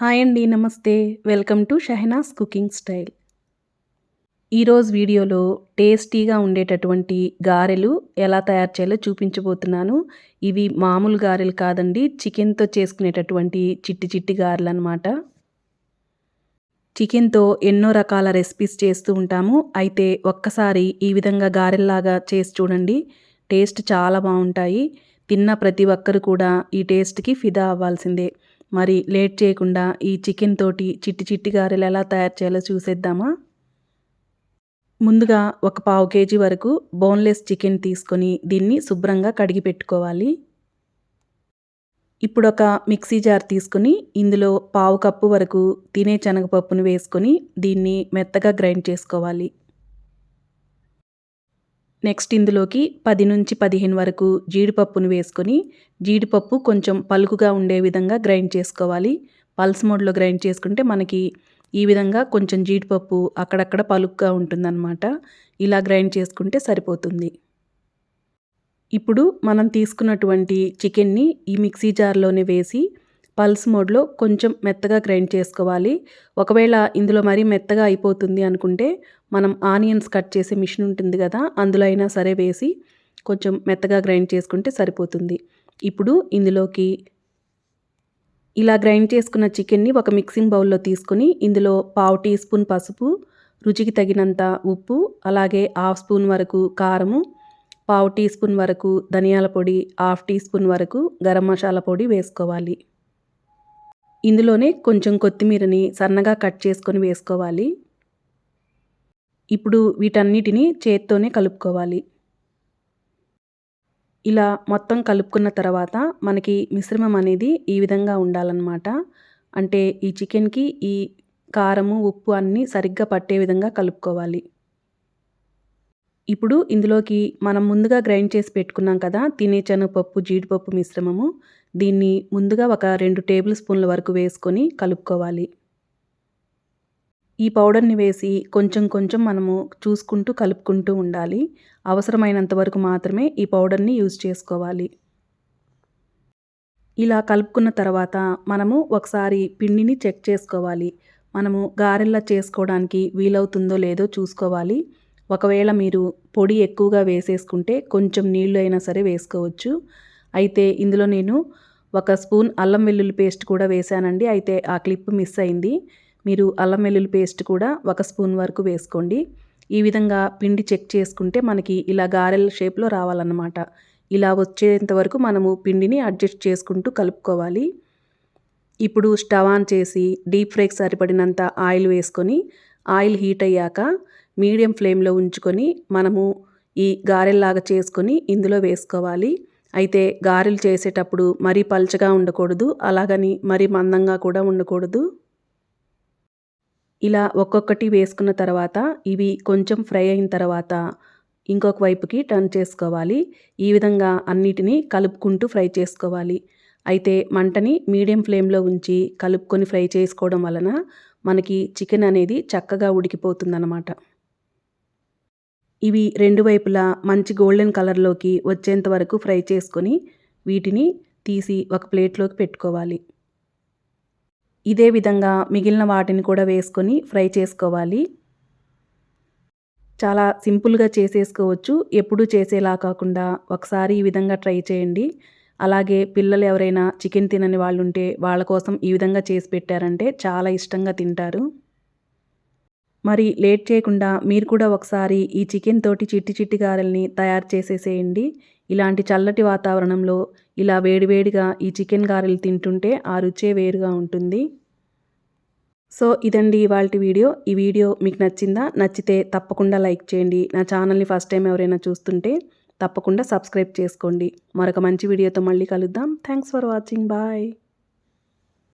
Hi అండి నమస్తే. Welcome to Shahnas cooking style. ఈరోజు వీడియోలో టేస్టీగా ఉండేటటువంటి గారెలు ఎలా తయారు చేయాలో చూపించబోతున్నాను. ఇవి మామూలు గారెలు కాదండి చికెన్తో చేసుకునేటటువంటి చిట్టి చిట్టి గారెలు అనమాట చికెన్తో ఎన్నో రకాల రెసిపీస్ చేస్తూ ఉంటాము. అయితే ఒక్కసారి ఈ విధంగా గారెల్లాగా చేసి చూడండి. టేస్ట్ చాలా బాగుంటాయి. తిన్న ప్రతి ఒక్కరు కూడా ఈ టేస్ట్కి ఫిదా అవ్వాల్సిందే. మరి లేట్ చేయకుండా ఈ చికెన్ తోటి చిట్టి చిట్టి గారెలు ఎలా తయారు చేయాలో చూసేద్దామా? ముందుగా ఒక పావు కేజీ వరకు బోన్లెస్ చికెన్ తీసుకొని దీన్ని శుభ్రంగా కడిగి పెట్టుకోవాలి. ఇప్పుడు ఒక మిక్సీ జార్ తీసుకొని ఇందులో పావు కప్పు వరకు తినే శనగపప్పును వేసుకొని దీన్ని మెత్తగా గ్రైండ్ చేసుకోవాలి. నెక్స్ట్ ఇందులోకి పది నుంచి పదిహేను వరకు జీడిపప్పును వేసుకొని జీడిపప్పు కొంచెం పలుకుగా ఉండే విధంగా గ్రైండ్ చేసుకోవాలి. పల్స్ మోడ్లో గ్రైండ్ చేసుకుంటే మనకి ఈ విధంగా కొంచెం జీడిపప్పు అక్కడక్కడ పలుకుగా ఉంటుందన్నమాట. ఇలా గ్రైండ్ చేసుకుంటే సరిపోతుంది. ఇప్పుడు మనం తీసుకున్నటువంటి చికెన్ని ఈ మిక్సీ జార్లోనే వేసి పల్స్ మోడ్లో కొంచెం మెత్తగా గ్రైండ్ చేసుకోవాలి. ఒకవేళ ఇందులో మరీ మెత్తగా అయిపోతుంది అనుకుంటే మనం ఆనియన్స్ కట్ చేసే మిషన్ ఉంటుంది కదా అందులో అయినా సరే వేసి కొంచెం మెత్తగా గ్రైండ్ చేసుకుంటే సరిపోతుంది. ఇప్పుడు ఇందులోకి ఇలా గ్రైండ్ చేసుకున్న చికెన్ని ఒక మిక్సింగ్ బౌల్లో తీసుకొని ఇందులో పావు టీ స్పూన్ పసుపు రుచికి తగినంత ఉప్పు అలాగే హాఫ్ స్పూన్ వరకు కారము పావు టీ స్పూన్ వరకు ధనియాల పొడి హాఫ్ టీ స్పూన్ వరకు గరం మసాలా పొడి వేసుకోవాలి. ఇందులోనే కొంచెం కొత్తిమీరని సన్నగా కట్ చేసుకొని వేసుకోవాలి. ఇప్పుడు వీటన్నిటిని చేత్తోనే కలుపుకోవాలి. ఇలా మొత్తం కలుపుకున్న తర్వాత మనకి మిశ్రమం అనేది ఈ విధంగా ఉండాలన్నమాట. అంటే ఈ చికెన్కి ఈ కారము ఉప్పు అన్నీ సరిగ్గా పట్టే విధంగా కలుపుకోవాలి. ఇప్పుడు ఇందులోకి మనం ముందుగా గ్రైండ్ చేసి పెట్టుకున్నాం కదా తినే శనగపప్పు జీడిపప్పు మిశ్రమము. దీన్ని ముందుగా ఒక రెండు టేబుల్ స్పూన్ల వరకు వేసుకొని కలుపుకోవాలి. ఈ పౌడర్ని వేసి కొంచెం కొంచెం మనము చూసుకుంటూ కలుపుకుంటూ ఉండాలి. అవసరమైనంత వరకు మాత్రమే ఈ పౌడర్ని యూజ్ చేసుకోవాలి. ఇలా కలుపుకున్న తర్వాత మనము ఒకసారి పిండిని చెక్ చేసుకోవాలి. మనము గారెల్లా చేసుకోవడానికి వీలవుతుందో లేదో చూసుకోవాలి. ఒకవేళ మీరు పొడి ఎక్కువగా వేసేసుకుంటే కొంచెం నీళ్ళు అయినా సరే వేసుకోవచ్చు. అయితే ఇందులో నేను ఒక స్పూన్ అల్లం వెల్లుల్లి పేస్ట్ కూడా వేసానండి అయితే ఆ క్లిప్ మిస్ అయింది. మీరు అల్లం వెల్లుల్లి పేస్ట్ కూడా ఒక స్పూన్ వరకు వేసుకోండి. ఈ విధంగా పిండి చెక్ చేసుకుంటే మనకి ఇలా గారెల షేప్లో రావాలన్నమాట. ఇలా వచ్చేంత వరకు మనము పిండిని అడ్జస్ట్ చేసుకుంటూ కలుపుకోవాలి. ఇప్పుడు స్టవ్ ఆన్ చేసి డీప్ ఫ్రైకి సరిపడినంత ఆయిల్ వేసుకొని ఆయిల్ హీట్ అయ్యాక మీడియం ఫ్లేమ్లో ఉంచుకొని మనము ఈ గారెల్లాగా చేసుకొని ఇందులో వేసుకోవాలి. అయితే గారెలు చేసేటప్పుడు మరీ పల్చగా ఉండకూడదు అలాగని మరీ మందంగా కూడా ఉండకూడదు. ఇలా ఒక్కొక్కటి వేసుకున్న తర్వాత ఇవి కొంచెం ఫ్రై అయిన తర్వాత ఇంకొక వైపుకి టర్న్ చేసుకోవాలి. ఈ విధంగా అన్నిటినీ కలుపుకుంటూ ఫ్రై చేసుకోవాలి. అయితే మంటని మీడియం ఫ్లేమ్లో ఉంచి కలుపుకొని ఫ్రై చేసుకోవడం వలన మనకి చికెన్ అనేది చక్కగా ఉడికిపోతుందన్నమాట. ఇవి రెండు వైపులా మంచి గోల్డెన్ కలర్లోకి వచ్చేంత వరకు ఫ్రై చేసుకొని వీటిని తీసి ఒక ప్లేట్లోకి పెట్టుకోవాలి. ఇదే విధంగా మిగిలిన వాటిని కూడా వేసుకొని ఫ్రై చేసుకోవాలి. చాలా సింపుల్గా చేసేసుకోవచ్చు. ఎప్పుడు చేసేలా కాకుండా ఒకసారి ఈ విధంగా ట్రై చేయండి. అలాగే పిల్లలు ఎవరైనా చికెన్ తినని వాళ్ళు ఉంటే వాళ్ళ కోసం ఈ విధంగా చేసి పెట్టారంటే చాలా ఇష్టంగా తింటారు. మరి లేట్ చేయకుండా మీరు కూడా ఒకసారి ఈ చికెన్ తోటి చిట్టి చిట్టి గారెల్ని తయారు చేసేసేయండి. ఇలాంటి చల్లటి వాతావరణంలో ఇలా వేడివేడిగా ఈ చికెన్ గారెలు తింటుంటే ఆ రుచే వేరుగా ఉంటుంది. సో ఇదండి ఇవాళ వీడియో. ఈ వీడియో మీకు నచ్చిందా? నచ్చితే తప్పకుండా లైక్ చేయండి. నా ఛానల్ని ఫస్ట్ టైం ఎవరైనా చూస్తుంటే తప్పకుండా సబ్స్క్రైబ్ చేసుకోండి. మరొక మంచి వీడియోతో మళ్ళీ కలుద్దాం. Thanks for watching. బాయ్.